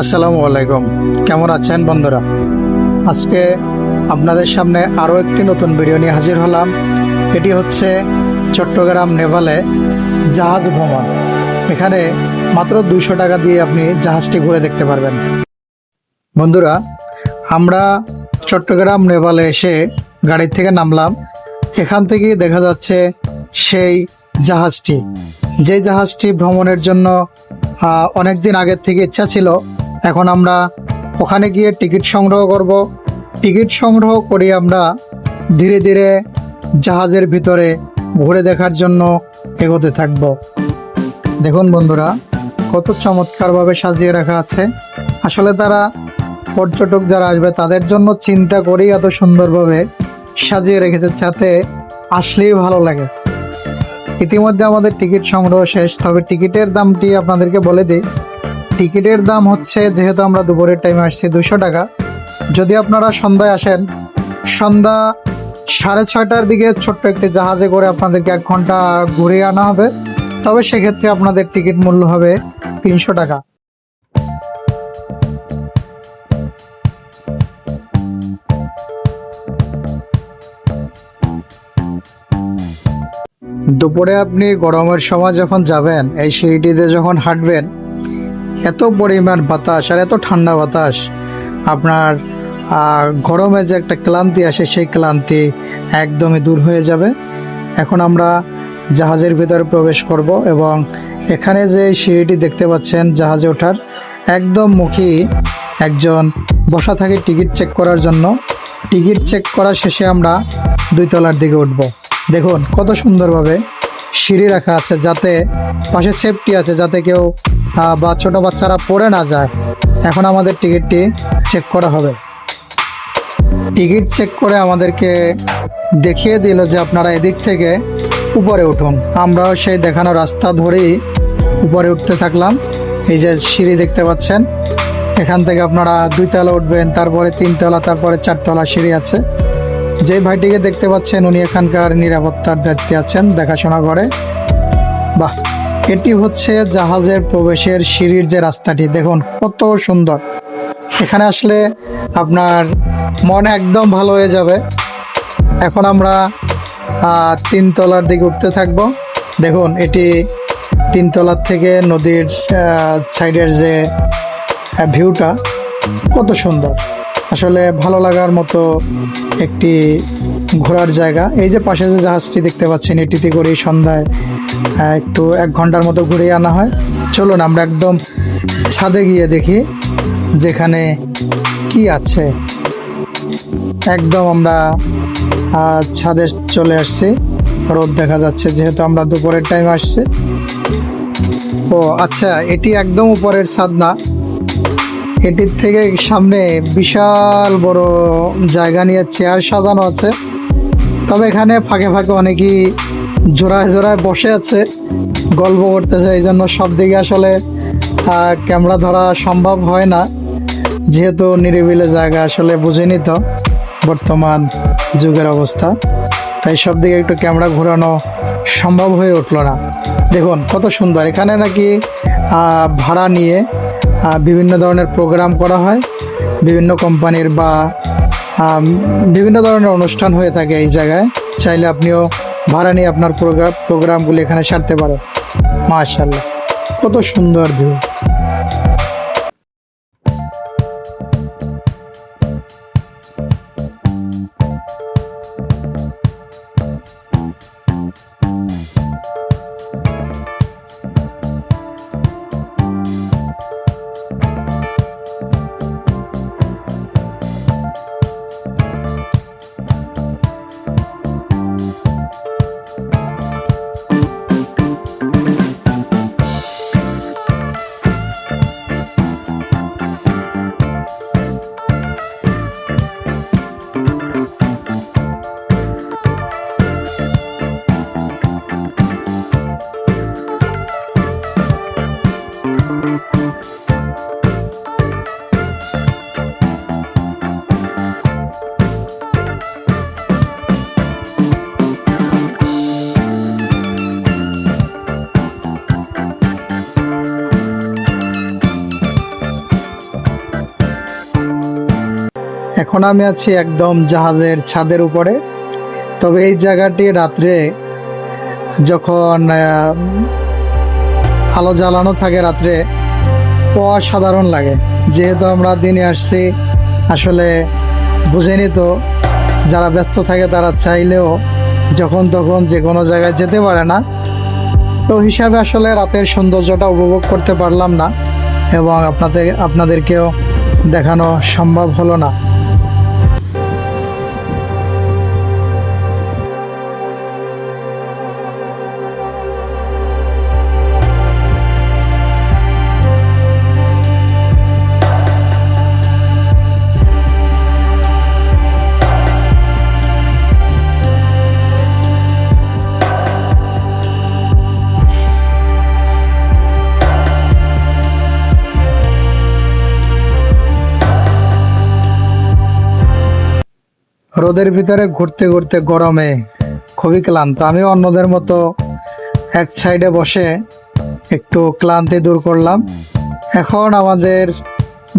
আসসালামু আলাইকুম। কেমন আছেন বন্ধুরা? আজকে আপনাদের সামনে আরও একটি নতুন ভিডিও নিয়ে হাজির হলাম। এটি হচ্ছে চট্টগ্রাম নেভালে জাহাজ ভ্রমণ। এখানে মাত্র দুইশো টাকা দিয়ে আপনি জাহাজটি ঘুরে দেখতে পারবেন। বন্ধুরা, আমরা চট্টগ্রাম নেভালে এসে গাড়ি থেকে নামলাম। এখান থেকেই দেখা যাচ্ছে সেই জাহাজটি। যে জাহাজটি ভ্রমণের জন্য অনেক দিন আগের থেকে ইচ্ছা ছিল এখন আমরা ওখানে গিয়ে টিকিট সংগ্রহ করব। টিকিট সংগ্রহ করে আমরা ধীরে ধীরে জাহাজের ভিতরে ঘুরে দেখার জন্য এগোতে থাকব। দেখুন বন্ধুরা, কত চমৎকারভাবে সাজিয়ে রাখা আছে। আসলে তারা পর্যটক যারা আসবে, তাদের জন্য চিন্তা করেই এত সুন্দরভাবে সাজিয়ে রেখেছে যাতে আসলেই ভালো লাগে। ইতিমধ্যে আমাদের টিকিট সংগ্রহ শেষ, তবে টিকিটের দামটি আপনাদেরকে বলে দিই। টিকিটের দাম হচ্ছে, যেহেতু আমরা দুপুরের টাইমে আসছি দুশো টাকা। যদি আপনারা সন্ধ্যায় আসেন, সন্ধ্যা সাড়ে ছয়টার দিকে ছোট্ট একটি জাহাজে করে আপনাদেরকে এক ঘণ্টা ঘুরিয়ে আনা হবে। তবে সেক্ষেত্রে আপনাদের টিকিট মূল্য হবে তিনশো টাকা। দুপুরে আপনি গরমের সময় যখন যাবেন, এই সিঁড়িটিতে যখন হাঁটবেন এত পরিমাণ বাতাস আর এত ঠান্ডা বাতাস। আপনার গরমে যে একটা ক্লান্তি আসে, সেই ক্লান্তি একদমই দূর হয়ে যাবে। এখন আমরা জাহাজের ভিতরে প্রবেশ করব এবং এখানে যে সিঁড়িটি দেখতে পাচ্ছেন, জাহাজে ওঠার একদম মুখী একজন বসা থাকে টিকিট চেক করার জন্য। টিকিট চেক করা শেষে আমরা দুই তলার দিকে উঠব। দেখুন কত সুন্দরভাবে সিঁড়ি রাখা আছে যাতে পাশে সেফটি আছে, যাতে কেউ বা ছোট বাচ্চারা পড়ে না যায়। এখন আমাদের টিকিটটি চেক করা হবে। টিকিট চেক করে আমাদেরকে দেখিয়ে দিল যে আপনারা এদিক থেকে উপরে উঠুন। আমরাও সেই দেখানো রাস্তা ধরেই উপরে উঠতে থাকলাম। এই যে সিঁড়ি দেখতে পাচ্ছেন, এখান থেকে আপনারা দুই তলা উঠবেন, তারপরে তিনতলা, তারপরে চারতলা সিঁড়ি আছে। যে ভাইটিকে দেখতে পাচ্ছেন, উনি এখানকার নিরাপত্তার দায়িত্বে আছেন দেখাশোনা করে। বাহ! এটি হচ্ছে জাহাজের প্রবেশের সিঁড়ির যে রাস্তাটি, দেখুন কত সুন্দর। এখানে আসলে আপনার মন একদম ভালো হয়ে যাবে। এখন আমরা তিনতলার দিকে উঠতে থাকব। দেখুন, এটি তিনতলার থেকে নদীর সাইডের যে ভিউটা, কত সুন্দর। আসলে ভালো লাগার মতো একটি ঘোরার জায়গা। এই যে পাশে যে জাহাজটি দেখতে পাচ্ছেন, এটিতে করে সন্ধ্যায় একটু এক ঘণ্টার মতো ঘুরিয়ে আনা হয়। চলুন, আমরা একদম ছাদে গিয়ে দেখি যেখানে কি আছে। একদম আমরা ছাদে চলে আসছি। রোদ দেখা যাচ্ছে, যেহেতু আমরা দুপুরের টাইম আসছে। ও আচ্ছা এটি একদম উপরের ছাদ না। এটির থেকে সামনে বিশাল বড় জায়গা নিয়ে চেয়ার সাজানো আছে। তবে এখানে ফাঁকে ফাঁকে অনেকেই জোড়ায় জোড়ায় বসে আছে, গল্প করতেছে এই জন্য সব দিকে আসলে ক্যামেরা ধরা সম্ভব হয় না। যেহেতু নিরিবিলে জায়গা আসলে বুঝিনি তো, বর্তমান যুগের অবস্থা। তাই সব দিকে একটু ক্যামেরা ঘোরানো সম্ভব হয়ে উঠল না। দেখুন, কত সুন্দর। এখানে নাকি ভাড়া নিয়ে বিভিন্ন ধরনের প্রোগ্রাম করা হয়। বিভিন্ন কোম্পানির বা বিভিন্ন ধরনের অনুষ্ঠান হয়ে থাকে এই জায়গায়। চাইলে আপনিও ভাড়া নিয়ে আপনার প্রোগ্রাম প্রোগ্রামগুলি এখানে সারতে পারেন মাশাল্লাহ কত সুন্দর ভিউ এখন আমি আছি একদম জাহাজের ছাদের উপরে। তবে এই জায়গাটি রাত্রে যখন আলো জ্বালানো থাকে রাত্রে, অসাধারণ লাগে। যেহেতু আমরা দিনে আসছি, আসলে বুঝেনি তো, যারা ব্যস্ত থাকে তারা চাইলেও যখন তখন যে কোনো জায়গায় যেতে পারে না। তো হিসাবে আসলে রাতের সৌন্দর্যটা উপভোগ করতে পারলাম না এবং আপনাদের আপনাদেরকেও দেখানো সম্ভব হলো না। রোদের ভিতরে ঘুরতে ঘুরতে গরমে খুবই ক্লান্ত। আমি অন্যদের মতো এক সাইডে বসে একটু ক্লান্তি দূর করলাম। এখন আমাদের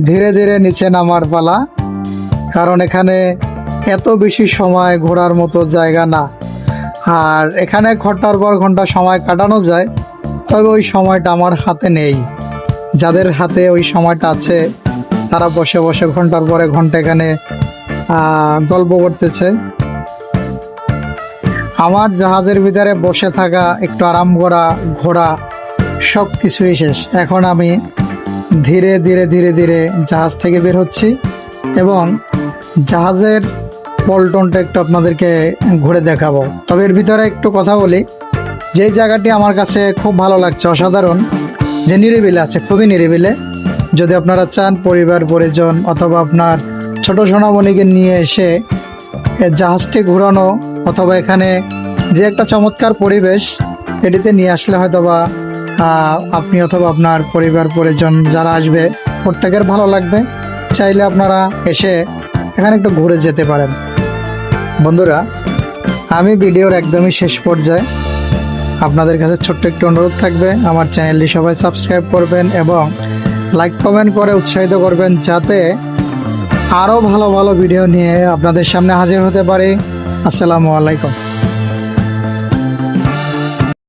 ধীরে ধীরে নিচে নামার পালা। কারণ এখানে এত বেশি সময় ঘোরার মতো জায়গা না। আর এখানে ঘণ্টার পর ঘণ্টা সময় কাটানো যায়, তবে ওই সময়টা আমার হাতে নেই। যাদের হাতে ওই সময়টা আছে, তারা বসে বসে ঘণ্টার পরে ঘণ্টা এখানে গল্প করতেছে। আমার জাহাজের ভিতরে বসে থাকা, একটু আরাম করা, ঘোরা সব কিছুই শেষ। এখন আমি ধীরে ধীরে ধীরে ধীরে জাহাজ থেকে বের হচ্ছি এবং জাহাজের পল্টনটা একটু আপনাদেরকে ঘুরে দেখাবো। তবে এর ভিতরে একটু কথা বলি। যে জায়গাটি আমার কাছে খুব ভালো লাগছে, অসাধারণ, যে নিরিবিলে আছে, খুবই নিরিবিলে। যদি আপনারা চান পরিবার, পরিজন, অথবা আপনার ছোট সোনামণিকে নিয়ে এসে জাহাজটি ঘোরানো অথবা এখানে যে একটা চমৎকার পরিবেশ এটিতে নিয়ে আসলে হয়তোবা আহ, আপনি অথবা আপনার পরিবার পরিজন যারা আসবে প্রত্যেকের ভালো লাগবে। চাইলে আপনারা এসে এখানে একটু ঘুরে যেতে পারেন। বন্ধুরা আমি ভিডিওর একদমই শেষ পর্যায়ে আপনাদের কাছে ছোট্ট একটু অনুরোধ থাকবে। আমার চ্যানেলটি সবাই সাবস্ক্রাইব করবেন এবং লাইক কমেন্ট করে উৎসাহিত করবেন যাতে আরও ভালো ভালো ভিডিও নিয়ে আপনাদের সামনে হাজির হতে পারি। আসসালামু আলাইকুম।